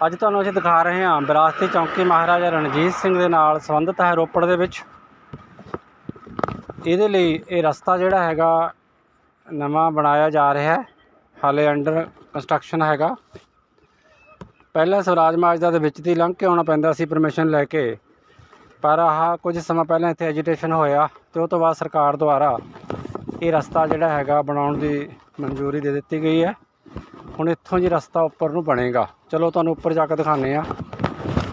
ਅੱਜ ਤੁਹਾਨੂੰ ਅਸੀਂ ਦਿਖਾ ਰਹੇ ਹਾਂ ਵਿਰਾਸਤੀ ਚੌਂਕੀ ਮਹਾਰਾਜਾ ਰਣਜੀਤ ਸਿੰਘ ਦੇ ਨਾਲ ਸੰਬੰਧਿਤ ਹੈ ਰੋਪੜ ਦੇ ਵਿੱਚ। ਇਹਦੇ ਲਈ ਇਹ ਰਸਤਾ ਜਿਹੜਾ ਹੈਗਾ ਨਵਾਂ ਬਣਾਇਆ ਜਾ ਰਿਹਾ ਹੈ। ਹਾਲੇ ਅੰਡਰ ਕੰਸਟਰਕਸ਼ਨ ਹੈਗਾ। ਪਹਿਲਾਂ ਸਵਰਾਜ ਮਾਜਦਾ ਦੇ ਵਿੱਚ ਦੀ ਲੰਘ ਕੇ ਆਉਣਾ ਪੈਂਦਾ ਸੀ ਪਰਮਿਸ਼ਨ ਲੈ ਕੇ। ਪਰ ਆਹ ਕੁਝ ਸਮਾਂ ਪਹਿਲਾਂ ਇੱਥੇ ਐਜੀਟੇਸ਼ਨ ਹੋਇਆ ਤੇ ਉਹ ਤੋਂ ਬਾਅਦ ਸਰਕਾਰ ਦੁਆਰਾ ਇਹ ਰਸਤਾ ਜਿਹੜਾ ਹੈਗਾ ਬਣਾਉਣ ਦੀ ਮਨਜ਼ੂਰੀ ਦੇ ਦਿੱਤੀ ਗਈ ਹੈ। ਹੁਣ ਇੱਥੋਂ ਜੀ ਰਸਤਾ ਉੱਪਰ ਨੂੰ ਬਣੇਗਾ। ਚਲੋ ਤੁਹਾਨੂੰ ਉੱਪਰ ਜਾ ਕੇ ਦਿਖਾਉਂਦੇ ਆ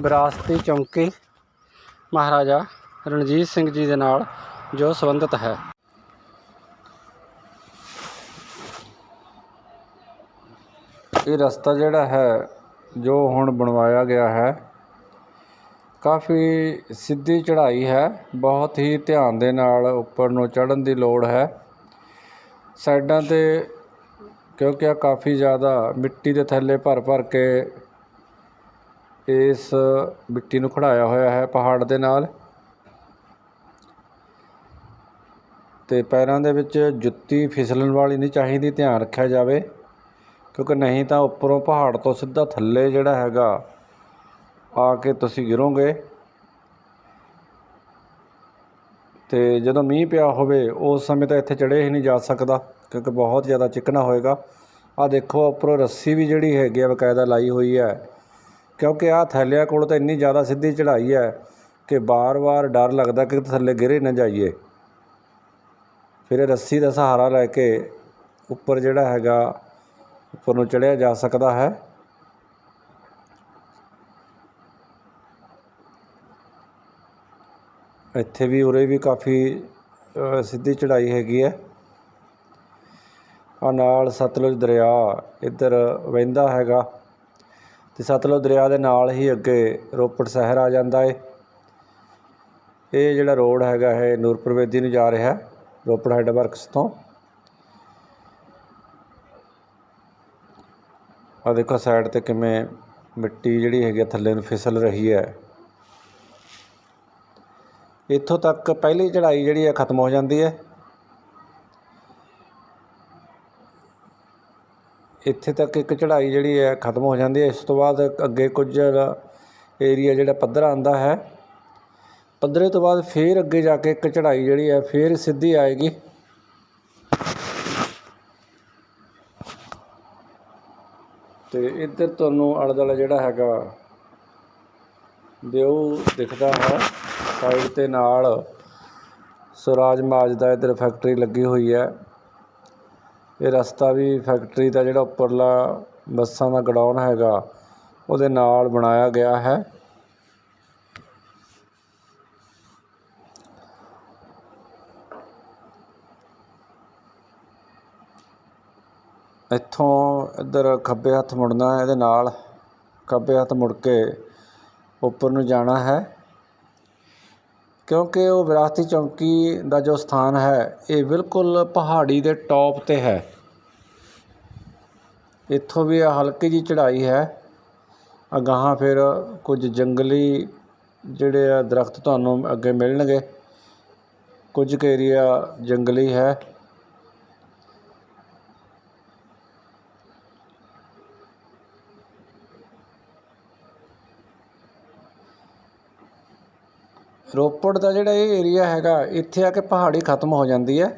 ਵਿਰਾਸਤੀ ਚੌਂਕੀ ਮਹਾਰਾਜਾ ਰਣਜੀਤ ਸਿੰਘ ਜੀ ਦੇ ਨਾਲ ਜੋ ਸੰਬੰਧਿਤ ਹੈ। ਇਹ ਰਸਤਾ ਜਿਹੜਾ ਹੈ, ਜੋ ਹੁਣ ਬਣਵਾਇਆ ਗਿਆ ਹੈ, ਕਾਫੀ ਸਿੱਧੀ ਚੜ੍ਹਾਈ ਹੈ। ਬਹੁਤ ਹੀ ਧਿਆਨ ਦੇ ਨਾਲ ਉੱਪਰ ਨੂੰ ਚੜ੍ਹਨ ਦੀ ਲੋੜ ਹੈ। ਸਾਈਡਾਂ 'ਤੇ ਕਿਉਂਕਿ ਆ ਕਾਫੀ ਜ਼ਿਆਦਾ ਮਿੱਟੀ ਦੇ ਥੱਲੇ ਭਰ ਭਰ ਕੇ ਇਸ ਮਿੱਟੀ ਨੂੰ ਖੜਾਇਆ ਹੋਇਆ ਹੈ ਪਹਾੜ ਦੇ ਨਾਲ। ਤੇ ਪੈਰਾਂ ਦੇ ਵਿੱਚ ਜੁੱਤੀ ਫਿਸਲਣ ਵਾਲੀ ਨਹੀਂ ਚਾਹੀਦੀ, ਧਿਆਨ ਰੱਖਿਆ ਜਾਵੇ, ਕਿਉਂਕਿ ਨਹੀਂ ਤਾਂ ਉੱਪਰੋਂ ਪਹਾੜ ਤੋਂ ਸਿੱਧਾ ਥੱਲੇ ਜਿਹੜਾ ਹੈਗਾ, ਆ ਕੇ ਤੁਸੀਂ ਗਿਰੋਗੇ। ਤੇ ਜਦੋਂ ਮੀਂਹ ਪਿਆ ਹੋਵੇ, ਉਸ ਸਮੇਂ ਤਾਂ ਇੱਥੇ ਚੜ੍ਹੇ ਹੀ ਨਹੀਂ ਜਾ ਸਕਦਾ। ਕਿਉਂਕਿ ਬਹੁਤ ਜ਼ਿਆਦਾ ਚਿਕਨਾ ਹੋਏਗਾ। ਆ ਦੇਖੋ, ਉੱਪਰੋਂ ਰੱਸੀ ਵੀ ਜਿਹੜੀ ਹੈਗੀ ਆ, ਬਕਾਇਦਾ ਲਾਈ ਹੋਈ ਹੈ। ਕਿਉਂਕਿ ਆ ਥੈਲਿਆਂ ਕੋਲ ਤਾਂ ਇੰਨੀ ਜ਼ਿਆਦਾ ਸਿੱਧੀ ਚੜ੍ਹਾਈ ਹੈ ਕਿ ਬਾਰ-ਬਾਰ ਡਰ ਲੱਗਦਾ ਕਿ ਥੱਲੇ ਗਿਰੇ ਨਾ ਜਾਈਏ। ਫਿਰ ਰੱਸੀ ਦਾ ਸਹਾਰਾ ਲੈ ਕੇ ਉੱਪਰ ਜਿਹੜਾ ਹੈਗਾ, ਉੱਪਰ ਨੂੰ ਚੜ੍ਹਿਆ ਜਾ ਸਕਦਾ ਹੈ। ਇੱਥੇ ਵੀ ਉਰੇ ਵੀ ਕਾਫੀ ਸਿੱਧੀ ਚੜ੍ਹਾਈ ਹੈਗੀ ਹੈ। ਆ ਨਾਲ ਸਤਲੁਜ ਦਰਿਆ ਇੱਧਰ ਵਹਿੰਦਾ ਹੈਗਾ ਤੇ ਸਤਲੁਜ ਦਰਿਆ ਦੇ ਨਾਲ ਹੀ ਅੱਗੇ ਰੋਪੜ ਸ਼ਹਿਰ ਆ ਜਾਂਦਾ ਏ। ਇਹ ਜਿਹੜਾ ਰੋਡ ਹੈਗਾ ਇਹ ਨੂਰਪੁਰ ਵੇਦੀ ਨੂੰ ਜਾ ਰਿਹਾ, ਰੋਪੜ ਹੈੱਡ ਵਰਕਸ ਤੋਂ। ਆ ਦੇਖੋ ਸਾਈਡ ਤੇ ਕਿਵੇਂ ਮਿੱਟੀ ਜਿਹੜੀ ਹੈਗੀ ਆ ਥੱਲੇ ਨੂੰ ਫਿਸਲ ਰਹੀ ਹੈ। ਇੱਥੋਂ ਤੱਕ ਪਹਿਲੀ ਚੜ੍ਹਾਈ ਜਿਹੜੀ ਹੈ ਖਤਮ ਹੋ ਜਾਂਦੀ ਹੈ। ਇੱਥੇ ਤੱਕ ਇੱਕ ਚੜ੍ਹਾਈ ਜਿਹੜੀ ਹੈ ਖਤਮ ਹੋ ਜਾਂਦੀ ਹੈ। ਇਸ ਤੋਂ ਬਾਅਦ ਅੱਗੇ ਕੁਝ ਏਰੀਆ ਜਿਹੜਾ ਪੱਧਰਾ ਆਉਂਦਾ ਹੈ, ਪੱਧਰੇ ਤੋਂ ਬਾਅਦ ਫੇਰ ਅੱਗੇ ਜਾ ਕੇ ਇੱਕ ਚੜ੍ਹਾਈ ਜਿਹੜੀ ਹੈ ਫੇਰ ਸਿੱਧੀ ਆਏਗੀ। ਤੇ ਇੱਧਰ ਤੁਹਾਨੂੰ ਆਲੇ ਦੁਆਲੇ ਜਿਹੜਾ ਹੈਗਾ ਵਿਊ ਦਿਖਦਾ ਹੈ। ਸਾਈਡ ਤੇ ਨਾਲ ਸਵਰਾਜ ਮਾਜ ਦਾ ਇੱਧਰ ਫੈਕਟਰੀ ਲੱਗੀ ਹੋਈ ਹੈ। ਇਹ ਰਸਤਾ ਵੀ ਫੈਕਟਰੀ ਦਾ ਜਿਹੜਾ ਉੱਪਰਲਾ ਬੱਸਾਂ ਦਾ ਗਡਾਊਨ ਹੈਗਾ, ਉਹਦੇ ਨਾਲ ਬਣਾਇਆ ਗਿਆ ਹੈ। ਇੱਥੋਂ ਇੱਧਰ ਖੱਬੇ ਹੱਥ ਮੁੜਨਾ ਹੈ, ਇਹਦੇ ਨਾਲ ਖੱਬੇ ਹੱਥ ਮੁੜ ਕੇ ਉੱਪਰ ਨੂੰ ਜਾਣਾ ਹੈ। ਕਿਉਂਕਿ ਉਹ ਵਿਰਾਸਤੀ ਚੌਂਕੀ ਦਾ ਜੋ ਸਥਾਨ ਹੈ, ਇਹ ਬਿਲਕੁਲ ਪਹਾੜੀ ਦੇ ਟੌਪ ਤੇ ਹੈ। ਇੱਥੋਂ ਵੀ ਇਹ ਹਲਕੀ ਜੀ ਚੜ੍ਹਾਈ ਹੈ। ਅਗਾਹਾਂ ਫਿਰ ਕੁਝ ਜੰਗਲੀ ਜਿਹੜੇ ਆ ਦਰਖਤ ਤੁਹਾਨੂੰ ਅੱਗੇ ਮਿਲਣਗੇ। ਕੁਝ ਕੁ ਏਰੀਆ ਜੰਗਲੀ ਹੈ। ਰੋਪੜ ਦਾ ਜਿਹੜਾ ਇਹ ਏਰੀਆ ਹੈਗਾ, ਇੱਥੇ ਆ ਕੇ ਪਹਾੜੀ ਖਤਮ ਹੋ ਜਾਂਦੀ ਹੈ।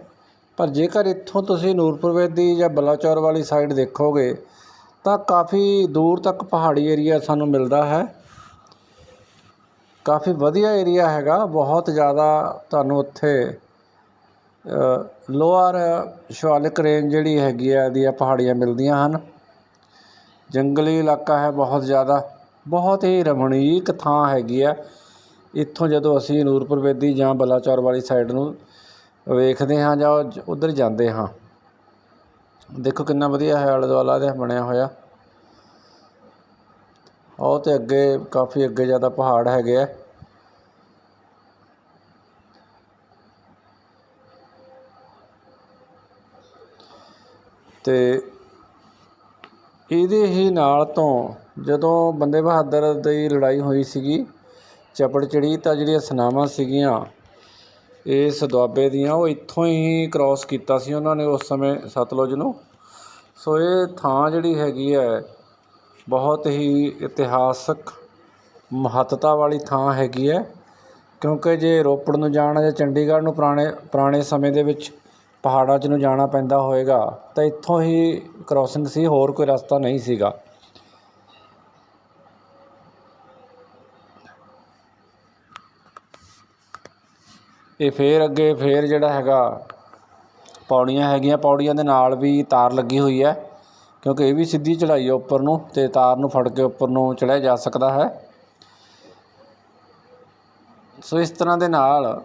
ਪਰ ਜੇਕਰ ਇੱਥੋਂ ਤੁਸੀਂ ਨੂਰਪੁਰ ਵੇਦੀ ਜਾਂ ਬਲਾਚੌਰ ਵਾਲੀ ਸਾਈਡ ਦੇਖੋਗੇ, ਤਾਂ ਕਾਫੀ ਦੂਰ ਤੱਕ ਪਹਾੜੀ ਏਰੀਆ ਸਾਨੂੰ ਮਿਲਦਾ ਹੈ। ਕਾਫੀ ਵਧੀਆ ਏਰੀਆ ਹੈਗਾ, ਬਹੁਤ ਜ਼ਿਆਦਾ ਤੁਹਾਨੂੰ ਉੱਥੇ ਲੋਅਰ ਸ਼ਿਵਾਲਿਕ ਰੇਂਜ ਜਿਹੜੀ ਹੈਗੀ ਆ ਦੀਆਂ ਪਹਾੜੀਆਂ ਮਿਲਦੀਆਂ ਹਨ। ਜੰਗਲੀ ਇਲਾਕਾ ਹੈ ਬਹੁਤ ਜ਼ਿਆਦਾ, ਬਹੁਤ ਹੀ ਰਮਣੀਕ ਥਾਂ ਹੈਗੀ ਆ। ਇੱਥੋਂ ਜਦੋਂ ਅਸੀਂ ਨੂਰਪੁਰ ਬੇਦੀ ਜਾਂ ਬਲਾਚੌਰ ਵਾਲੀ ਸਾਈਡ ਨੂੰ ਵੇਖਦੇ ਹਾਂ ਜਾਂ ਉਧਰ ਜਾਂਦੇ ਹਾਂ, ਦੇਖੋ ਕਿੰਨਾ ਵਧੀਆ ਹੈ ਆਲੇ ਦੁਆਲਾ ਦੇ ਬਣਿਆ ਹੋਇਆ। ਉਹ ਤੇ ਅੱਗੇ ਕਾਫੀ ਅੱਗੇ ਜ਼ਿਆਦਾ ਪਹਾੜ ਹੈਗੇ ਆ। ਤੇ ਇਹਦੇ ਹੀ ਨਾਲ ਤੋਂ ਜਦੋਂ ਬੰਦੇ ਬਹਾਦਰ ਦੀ ਲੜਾਈ ਹੋਈ ਸੀਗੀ ਚਪੜਚਿੜੀ ਤਾਂ ਜਿਹੜੀਆਂ ਸਨਾਵਾਂ ਸੀਗੀਆਂ ਇਸ ਦੁਆਬੇ ਦੀਆਂ, ਉਹ ਇੱਥੋਂ ਹੀ ਕ੍ਰਾਸ ਕੀਤਾ ਸੀ ਉਹਨਾਂ ਨੇ ਉਸ ਸਮੇਂ ਸਤਲੁਜ ਨੂੰ। ਸੋ ਇਹ ਥਾਂ ਜਿਹੜੀ ਹੈਗੀ ਹੈ, ਬਹੁਤ ਹੀ ਇਤਿਹਾਸਕ ਮਹੱਤਤਾ ਵਾਲੀ ਥਾਂ ਹੈਗੀ ਹੈ, ਕਿਉਂਕਿ ਜੇ ਰੋਪੜ ਨੂੰ ਜਾਣਾ ਜਾਂ ਚੰਡੀਗੜ੍ਹ ਨੂੰ ਪੁਰਾਣੇ ਪੁਰਾਣੇ ਸਮੇਂ ਦੇ ਵਿੱਚ ਪਹਾੜਾਂ 'ਚ ਨੂੰ ਜਾਣਾ ਪੈਂਦਾ ਹੋਵੇਗਾ ਤਾਂ ਇੱਥੋਂ ਹੀ ਕ੍ਰੋਸਿੰਗ ਸੀ, ਹੋਰ ਕੋਈ ਰਸਤਾ ਨਹੀਂ ਸੀਗਾ। ਇਹ ਫਿਰ ਅੱਗੇ ਫਿਰ ਜਿਹੜਾ ਹੈਗਾ ਪੌੜੀਆਂ ਹੈਗੀਆਂ, ਪੌੜੀਆਂ ਦੇ ਨਾਲ ਵੀ ਤਾਰ ਲੱਗੀ ਹੋਈ ਹੈ, ਕਿਉਂਕਿ ਇਹ ਵੀ ਸਿੱਧੀ ਚੜ੍ਹਾਈ ਹੈ ਉੱਪਰ ਨੂੰ ਅਤੇ ਤਾਰ ਨੂੰ ਫੜ ਕੇ ਉੱਪਰ ਨੂੰ ਚੜ੍ਹਿਆ ਜਾ ਸਕਦਾ ਹੈ। ਸੋ ਇਸ ਤਰ੍ਹਾਂ ਦੇ ਨਾਲ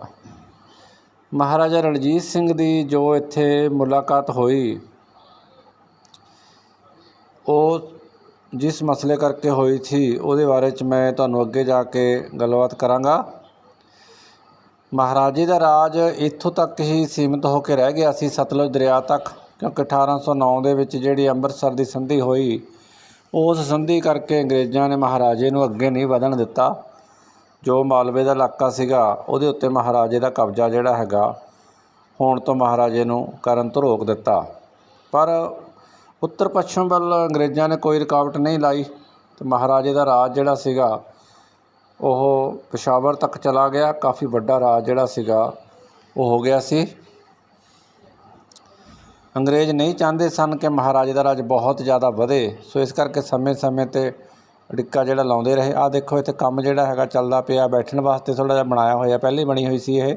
ਮਹਾਰਾਜਾ ਰਣਜੀਤ ਸਿੰਘ ਦੀ ਜੋ ਇੱਥੇ ਮੁਲਾਕਾਤ ਹੋਈ, ਉਹ ਜਿਸ ਮਸਲੇ ਕਰਕੇ ਹੋਈ ਸੀ, ਉਹਦੇ ਬਾਰੇ 'ਚ ਮੈਂ ਤੁਹਾਨੂੰ ਅੱਗੇ ਜਾ ਕੇ ਗੱਲਬਾਤ ਕਰਾਂਗਾ। ਮਹਾਰਾਜੇ ਦਾ ਰਾਜ ਇੱਥੋਂ ਤੱਕ ਹੀ ਸੀਮਿਤ ਹੋ ਕੇ ਰਹਿ ਗਿਆ ਸੀ ਸਤਲੁਜ ਦਰਿਆ ਤੱਕ, ਕਿਉਂਕਿ 1809 ਦੇ ਵਿੱਚ ਜਿਹੜੀ ਅੰਮ੍ਰਿਤਸਰ ਦੀ ਸੰਧੀ ਹੋਈ, ਉਸ ਸੰਧੀ ਕਰਕੇ ਅੰਗਰੇਜ਼ਾਂ ਨੇ ਮਹਾਰਾਜੇ ਨੂੰ ਅੱਗੇ ਨਹੀਂ ਵਧਣ ਦਿੱਤਾ। ਜੋ ਮਾਲਵੇ ਦਾ ਇਲਾਕਾ ਸੀਗਾ, ਉਹਦੇ ਉੱਤੇ ਮਹਾਰਾਜੇ ਦਾ ਕਬਜ਼ਾ ਜਿਹੜਾ ਹੈਗਾ, ਹੋਣ ਤੋਂ ਮਹਾਰਾਜੇ ਨੂੰ ਕਰਨ ਤੋਂ ਰੋਕ ਦਿੱਤਾ। ਪਰ ਉੱਤਰ ਪੱਛਮ ਵੱਲ ਅੰਗਰੇਜ਼ਾਂ ਨੇ ਕੋਈ ਰੁਕਾਵਟ ਨਹੀਂ ਲਾਈ, ਤੇ ਮਹਾਰਾਜੇ ਦਾ ਰਾਜ ਜਿਹੜਾ ਸੀਗਾ ਉਹ ਪਸ਼ਾਵਰ ਤੱਕ ਚਲਾ ਗਿਆ। ਕਾਫੀ ਵੱਡਾ ਰਾਜ ਜਿਹੜਾ ਸੀਗਾ, ਉਹ ਹੋ ਗਿਆ ਸੀ। ਅੰਗਰੇਜ਼ ਨਹੀਂ ਚਾਹੁੰਦੇ ਸਨ ਕਿ ਮਹਾਰਾਜੇ ਦਾ ਰਾਜ ਬਹੁਤ ਜ਼ਿਆਦਾ ਵਧੇ। ਸੋ ਇਸ ਕਰਕੇ ਸਮੇਂ-ਸਮੇਂ ਤੇ ਡਿੱਕਾ ਜਿਹੜਾ ਲਾਉਂਦੇ ਰਹੇ। ਆ ਦੇਖੋ, ਇੱਥੇ ਕੰਮ ਜਿਹੜਾ ਹੈਗਾ ਚੱਲਦਾ ਪਿਆ। ਬੈਠਣ ਵਾਸਤੇ ਥੋੜਾ ਜਿਹਾ ਬਣਾਇਆ ਹੋਇਆ, ਪਹਿਲਾਂ ਬਣੀ ਹੋਈ ਸੀ ਇਹ।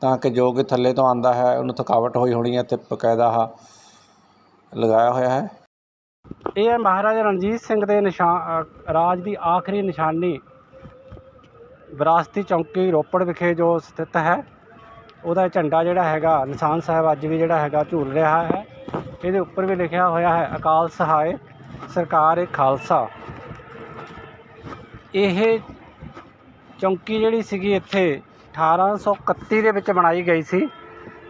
ਤਾਂ ਕਿ ਜੋ ਕਿ ਥੱਲੇ ਤੋਂ ਆਂਦਾ ਹੈ, ਉਹਨੂੰ ਥਕਾਵਟ ਹੋਈ ਹੋਣੀ ਹੈ ਤੇ ਬਕਾਇਦਾ ਆ ਲਗਾਇਆ ਹੋਇਆ ਹੈ। ਇਹ ਹੈ ਮਹਾਰਾਜਾ ਰਣਜੀਤ ਸਿੰਘ ਦੇ ਨਿਸ਼ਾਨ ਰਾਜ ਦੀ ਆਖਰੀ ਨਿਸ਼ਾਨੀ। ਵਿਰਾਸਤੀ ਚੌਂਕੀ ਰੋਪੜ ਵਿਖੇ ਜੋ ਸਥਿਤ ਹੈ, ਉਹਦਾ ਝੰਡਾ ਜਿਹੜਾ ਹੈਗਾ, ਨਿਸ਼ਾਨ ਸਾਹਿਬ ਅੱਜ ਵੀ ਜਿਹੜਾ ਹੈਗਾ ਝੂਲ ਰਿਹਾ ਹੈ। ਇਹਦੇ ਉੱਪਰ ਵੀ ਲਿਖਿਆ ਹੋਇਆ ਹੈ, ਅਕਾਲ ਸਹਾਇ ਸਰਕਾਰ ਏ ਖਾਲਸਾ। ਇਹ ਚੌਂਕੀ ਜਿਹੜੀ ਸੀਗੀ ਇੱਥੇ 1831 ਦੇ ਵਿੱਚ ਬਣਾਈ ਗਈ ਸੀ।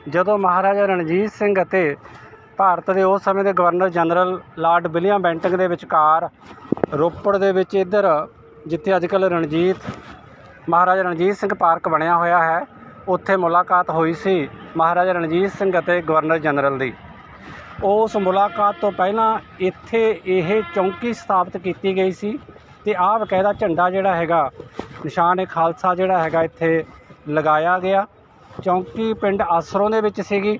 ਜਦੋਂ ਮਹਾਰਾਜਾ ਰਣਜੀਤ ਸਿੰਘ ਅਤੇ ਭਾਰਤ ਦੇ ਉਸ ਸਮੇਂ ਦੇ governor general lord William Bentinck ਦੇ ਵਿਚਕਾਰ ਰੋਪੜ ਦੇ ਵਿੱਚ ਇੱਧਰ ਜਿੱਥੇ ਅੱਜ ਕੱਲ੍ਹ ਰਣਜੀਤ ਮਹਾਰਾਜਾ ਰਣਜੀਤ ਸਿੰਘ ਪਾਰਕ ਬਣਿਆ ਹੋਇਆ ਹੈ। ਉੱਥੇ ਮੁਲਾਕਾਤ ਹੋਈ ਸੀ ਮਹਾਰਾਜਾ ਰਣਜੀਤ ਸਿੰਘ ਅਤੇ ਗਵਰਨਰ ਜਨਰਲ ਦੀ। ਉਸ ਮੁਲਾਕਾਤ ਤੋਂ ਪਹਿਲਾਂ ਇੱਥੇ ਇਹ ਚੌਂਕੀ ਸਥਾਪਿਤ ਕੀਤੀ ਗਈ ਸੀ ਤੇ ਆਹ ਬਕਾਇਦਾ ਝੰਡਾ ਜਿਹੜਾ ਹੈਗਾ, ਨਿਸ਼ਾਨ ਏ ਖਾਲਸਾ ਜਿਹੜਾ ਹੈਗਾ ਇੱਥੇ ਲਗਾਇਆ ਗਿਆ। ਚੌਂਕੀ ਪਿੰਡ ਆਸਰੋਂ ਦੇ ਵਿੱਚ ਸੀਗੀ।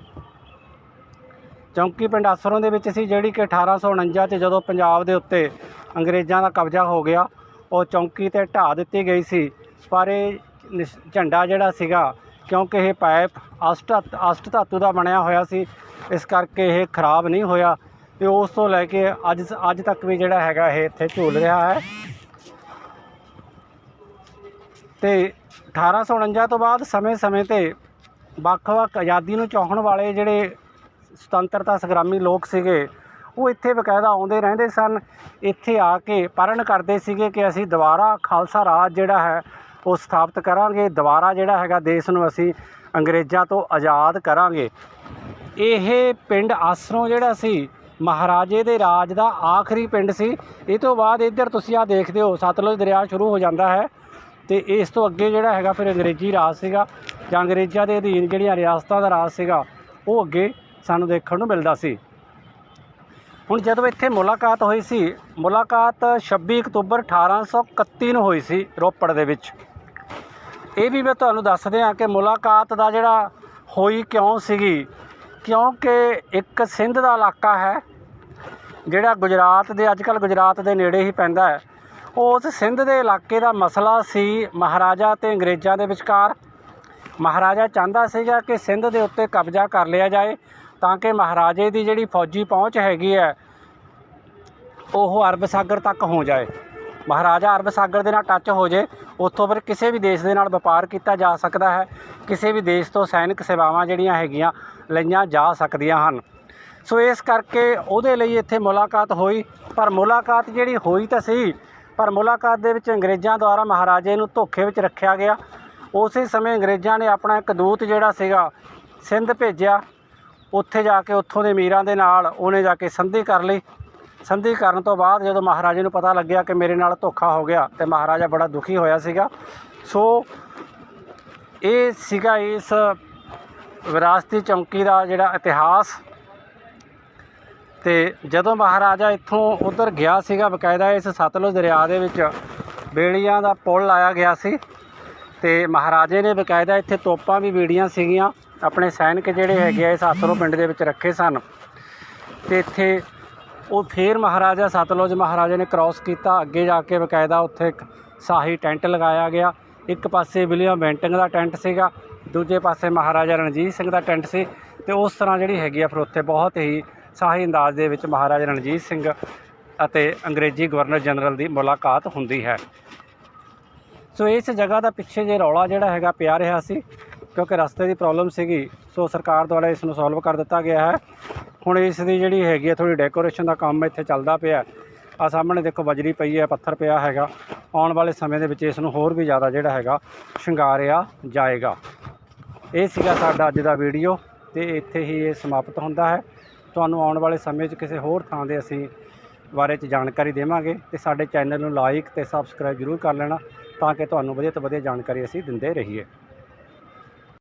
ਚੌਂਕੀ ਪਿੰਡ ਆਸਰੋਂ ਦੇ ਵਿੱਚ ਸੀ ਜਿਹੜੀ ਕਿ 1849 'ਚ ਜਦੋਂ ਪੰਜਾਬ ਦੇ ਉੱਤੇ ਅੰਗਰੇਜ਼ਾਂ ਦਾ ਕਬਜ਼ਾ ਹੋ ਗਿਆ, ਉਹ ਚੌਂਕੀ ਤੇ ਢਾਹ ਦਿੱਤੀ ਗਈ ਸੀ। ਪਰ ਇਹ ਨਿਸ਼- ਝੰਡਾ ਜਿਹੜਾ ਸੀਗਾ, ਕਿਉਂਕਿ ਇਹ ਪਾਈਪ ਅਸ਼ਟ ਅਸ਼ਟ ਧਾਤੂ ਦਾ ਬਣਿਆ ਹੋਇਆ ਸੀ, ਇਸ ਕਰਕੇ ਇਹ ਖਰਾਬ ਨਹੀਂ ਹੋਇਆ ਤੇ ਉਸ ਤੋਂ ਲੈ ਕੇ ਅੱਜ ਅੱਜ ਤੱਕ ਵੀ ਜਿਹੜਾ ਹੈਗਾ ਇਹ ਇੱਥੇ ਝੂਲ ਰਿਹਾ ਹੈ। ਤੇ 1849 ਤੋਂ ਬਾਅਦ ਸਮੇਂ-ਸਮੇਂ ਤੇ ਵੱਖ-ਵੱਖ ਆਜ਼ਾਦੀ ਨੂੰ ਚਾਹਣ ਵਾਲੇ ਜਿਹੜੇ ਸੁਤੰਤਰਤਾ ਸੰਗਰਾਮੀ ਲੋਕ ਸੀਗੇ, ਉਹ ਇੱਥੇ ਬਕਾਇਦਾ ਆਉਂਦੇ ਰਹਿੰਦੇ ਸਨ, ਇੱਥੇ ਆ ਕੇ ਪਰਨ ਕਰਦੇ ਸੀਗੇ ਕਿ ਅਸੀਂ ਦੁਬਾਰਾ ਖਾਲਸਾ ਰਾਜ ਜਿਹੜਾ ਹੈ ਉਹ ਸਥਾਪਿਤ ਕਰਾਂਗੇ। ਦੁਬਾਰਾ ਜਿਹੜਾ ਹੈਗਾ ਦੇਸ਼ ਨੂੰ ਅਸੀਂ ਅੰਗਰੇਜ਼ਾਂ ਤੋਂ ਆਜ਼ਾਦ ਕਰਾਂਗੇ। ਇਹ ਪਿੰਡ ਆਸਰੋਂ ਜਿਹੜਾ ਸੀ, ਮਹਾਰਾਜੇ ਦੇ ਰਾਜ ਦਾ ਆਖਰੀ ਪਿੰਡ ਸੀ। ਇਹ ਤੋਂ ਬਾਅਦ ਇੱਧਰ ਤੁਸੀਂ ਆ ਦੇਖਦੇ ਹੋ, ਸਤਲੁਜ ਦਰਿਆ ਸ਼ੁਰੂ ਹੋ ਜਾਂਦਾ ਹੈ ਤੇ ਇਸ ਤੋਂ ਅੱਗੇ ਜਿਹੜਾ ਹੈਗਾ ਫਿਰ ਅੰਗਰੇਜ਼ੀ ਰਾਜ ਸੀਗਾ ਜਾਂ ਅੰਗਰੇਜ਼ਾਂ ਦੇ ਅਧੀਨ ਜਿਹੜੀਆਂ ਰਿਆਸਤਾਂ ਦਾ ਰਾਜ ਸੀਗਾ, ਉਹ ਅੱਗੇ ਸਾਨੂੰ ਦੇਖਣ ਨੂੰ ਮਿਲਦਾ ਸੀ। ਹੁਣ ਜਦੋਂ ਇੱਥੇ ਮੁਲਾਕਾਤ ਹੋਈ ਸੀ, ਮੁਲਾਕਾਤ 26 ਅਕਤੂਬਰ 1831 ਨੂੰ ਹੋਈ ਸੀ ਰੋਪੜ ਦੇ ਵਿੱਚ। ਇਹ ਵੀ ਮੈਂ ਤੁਹਾਨੂੰ ਦੱਸ ਦਿਆਂ ਕਿ ਮੁਲਾਕਾਤ ਦਾ ਜਿਹੜਾ ਹੋਈ ਕਿਉਂ ਸੀਗੀ, ਕਿਉਂਕਿ ਇੱਕ ਸਿੰਧ ਦਾ ਇਲਾਕਾ ਹੈ, ਜਿਹੜਾ ਗੁਜਰਾਤ ਦੇ ਅੱਜ ਕੱਲ੍ਹ ਗੁਜਰਾਤ ਦੇ ਨੇੜੇ ਹੀ ਪੈਂਦਾ ਹੈ। ਉਸ ਸਿੰਧ ਦੇ ਇਲਾਕੇ ਦਾ ਮਸਲਾ ਸੀ ਮਹਾਰਾਜਾ ਤੇ ਅੰਗਰੇਜ਼ਾਂ ਦੇ ਵਿਚਕਾਰ। ਮਹਾਰਾਜਾ ਚਾਹੁੰਦਾ ਸੀਗਾ ਕਿ ਸਿੰਧ ਦੇ ਉੱਤੇ ਕਬਜ਼ਾ ਕਰ ਲਿਆ ਜਾਏ, ਤਾਂ ਕਿ ਮਹਾਰਾਜੇ ਦੀ ਜਿਹੜੀ ਫੌਜੀ ਪਹੁੰਚ ਹੈਗੀ ਹੈ, ਉਹ ਅਰਬ ਸਾਗਰ ਤੱਕ ਹੋ ਜਾਏ। ਮਹਾਰਾਜਾ ਅਰਬ ਸਾਗਰ ਦੇ ਨਾਲ ਟੱਚ ਹੋ ਜੇ, ਉੱਥੋਂ ਫਿਰ ਕਿਸੇ ਵੀ ਦੇਸ਼ ਦੇ ਨਾਲ ਵਪਾਰ ਕੀਤਾ ਜਾ ਸਕਦਾ ਹੈ, ਕਿਸੇ ਵੀ ਦੇਸ਼ ਤੋਂ ਸੈਨਿਕ ਸੇਵਾਵਾਂ ਜਿਹੜੀਆਂ ਹੈਗੀਆਂ ਲਈਆਂ ਜਾ ਸਕਦੀਆਂ ਹਨ। ਸੋ ਇਸ ਕਰਕੇ ਉਹਦੇ ਲਈ ਇੱਥੇ ਮੁਲਾਕਾਤ ਹੋਈ, ਪਰ ਮੁਲਾਕਾਤ ਜਿਹੜੀ ਹੋਈ ਤਾਂ ਸਹੀ, ਪਰ ਮੁਲਾਕਾਤ ਦੇ ਵਿੱਚ ਅੰਗਰੇਜ਼ਾਂ ਦੁਆਰਾ ਮਹਾਰਾਜੇ ਨੂੰ ਧੋਖੇ ਵਿੱਚ ਰੱਖਿਆ ਗਿਆ। ਉਸੇ ਸਮੇਂ ਅੰਗਰੇਜ਼ਾਂ ਨੇ ਆਪਣਾ ਇੱਕ ਦੂਤ ਜਿਹੜਾ ਸੀਗਾ, ਸਿੰਧ ਭੇਜਿਆ। ਉੱਥੇ ਜਾ ਕੇ ਉੱਥੋਂ ਦੇ ਅਮੀਰਾਂ ਦੇ ਨਾਲ ਉਹਨੇ ਜਾ ਕੇ ਸੰਧੀ ਕਰ ਲਈ। ਸੰਧੀ ਕਰਨ ਤੋਂ ਬਾਅਦ ਜਦੋਂ ਮਹਾਰਾਜੇ ਨੂੰ ਪਤਾ ਲੱਗਿਆ ਕਿ ਮੇਰੇ ਨਾਲ ਧੋਖਾ ਹੋ ਗਿਆ ਤੇ ਮਹਾਰਾਜਾ ਬੜਾ ਦੁਖੀ ਹੋਇਆ ਸੀਗਾ। ਸੋ ਇਹ ਸੀਗਾ ਇਸ ਵਿਰਾਸਤੀ ਚੌਂਕੀ ਦਾ ਜਿਹੜਾ ਇਤਿਹਾਸ। ਤੇ ਜਦੋਂ ਮਹਾਰਾਜਾ ਇੱਥੋਂ ਉਧਰ ਗਿਆ ਸੀਗਾ, ਬਕਾਇਦਾ ਇਸ ਸਤਲੁਜ ਦਰਿਆ ਦੇ ਵਿੱਚ ਬੇੜੀਆਂ ਦਾ ਪੁਲ ਲਾਇਆ ਗਿਆ ਸੀ ਤੇ ਮਹਾਰਾਜੇ ਨੇ ਬਕਾਇਦਾ ਇੱਥੇ ਤੋਪਾਂ ਵੀ ਬੀੜੀਆਂ ਸੀਗੀਆਂ, ਆਪਣੇ ਸੈਨਿਕ ਜਿਹੜੇ ਹੈਗੇ ਆ ਇਸ ਆਸਰੋ ਪਿੰਡ ਦੇ ਵਿੱਚ ਰੱਖੇ ਸਨ। ਤੇ ਇੱਥੇ ਉਹ ਫੇਰ ਮਹਾਰਾਜਾ ਸਤਲੁਜ ਮਹਾਰਾਜੇ ਨੇ ਕ੍ਰਾਸ ਕੀਤਾ। ਅੱਗੇ ਜਾ ਕੇ ਬਕਾਇਦਾ ਉੱਥੇ ਇੱਕ ਸ਼ਾਹੀ ਟੈਂਟ ਲਗਾਇਆ ਗਿਆ। ਇੱਕ ਪਾਸੇ ਵਿਲੀਅਮ ਬੈਂਟਿੰਗ ਦਾ ਟੈਂਟ ਸੀਗਾ, ਦੂਜੇ ਪਾਸੇ ਮਹਾਰਾਜਾ ਰਣਜੀਤ ਸਿੰਘ ਦਾ ਟੈਂਟ ਸੀ ਤੇ ਉਸ ਤਰ੍ਹਾਂ ਜਿਹੜੀ ਹੈਗੀ ਆ ਫਿਰ ਉੱਥੇ ਬਹੁਤ ਹੀ ਸ਼ਾਹੀ ਅੰਦਾਜ਼ ਦੇ ਵਿੱਚ ਮਹਾਰਾਜਾ ਰਣਜੀਤ ਸਿੰਘ ਅਤੇ ਅੰਗਰੇਜ਼ੀ ਗਵਰਨਰ ਜਨਰਲ ਦੀ ਮੁਲਾਕਾਤ ਹੁੰਦੀ ਹੈ। ਸੋ ਇਸ ਜਗ੍ਹਾ ਦਾ ਪਿੱਛੇ ਜੇ ਰੌਲਾ ਜਿਹੜਾ ਹੈਗਾ ਪਿਆ ਰਿਹਾ ਸੀ ਕਿਉਂਕਿ ਰਸਤੇ ਦੀ ਪ੍ਰੋਬਲਮ ਸੀਗੀ, ਸੋ ਸਰਕਾਰ ਦੁਆਰਾ ਇਸ ਨੂੰ ਸੋਲਵ ਕਰ ਦਿੱਤਾ ਗਿਆ ਹੈ। ਹੁਣ ਇਸ ਦੀ ਜਿਹੜੀ ਹੈਗੀ ਹੈ ਥੋੜੀ ਡੈਕੋਰੇਸ਼ਨ ਦਾ ਕੰਮ ਇੱਥੇ ਚੱਲਦਾ ਪਿਆ ਆ ਸਾਹਮਣੇ ਦੇਖੋ, ਬਜਰੀ ਪਈ ਹੈ, ਪੱਥਰ ਪਿਆ ਹੈਗਾ। ਆਉਣ ਵਾਲੇ ਸਮੇਂ ਦੇ ਵਿੱਚ ਇਸ ਨੂੰ ਹੋਰ ਵੀ ਜ਼ਿਆਦਾ ਜਿਹੜਾ ਹੈਗਾ, ਸ਼ਿੰਗਾਰਿਆ ਜਾਏਗਾ। ਇਹ ਸੀਗਾ ਸਾਡਾ ਅੱਜ ਦਾ ਵੀਡੀਓ ਤੇ ਇੱਥੇ ਹੀ ਇਹ ਸਮਾਪਤ ਹੁੰਦਾ ਹੈ। ਤੁਹਾਨੂੰ ਆਉਣ ਵਾਲੇ ਸਮੇਂ 'ਚ ਕਿਸੇ ਹੋਰ ਥਾਂ ਦੇ ਅਸੀਂ ਬਾਰੇ 'ਚ ਜਾਣਕਾਰੀ ਦੇਵਾਂਗੇ ਤੇ ਸਾਡੇ ਚੈਨਲ ਨੂੰ ਲਾਈਕ ਤੇ ਸਬਸਕ੍ਰਾਈਬ ਜ਼ਰੂਰ ਕਰ ਲੈਣਾ ਤਾਂ ਕਿ ਤੁਹਾਨੂੰ ਵਧੀਆ ਤੋਂ ਵਧੀਆ ਜਾਣਕਾਰੀ ਅਸੀਂ ਦਿੰਦੇ ਰਹੀਏ।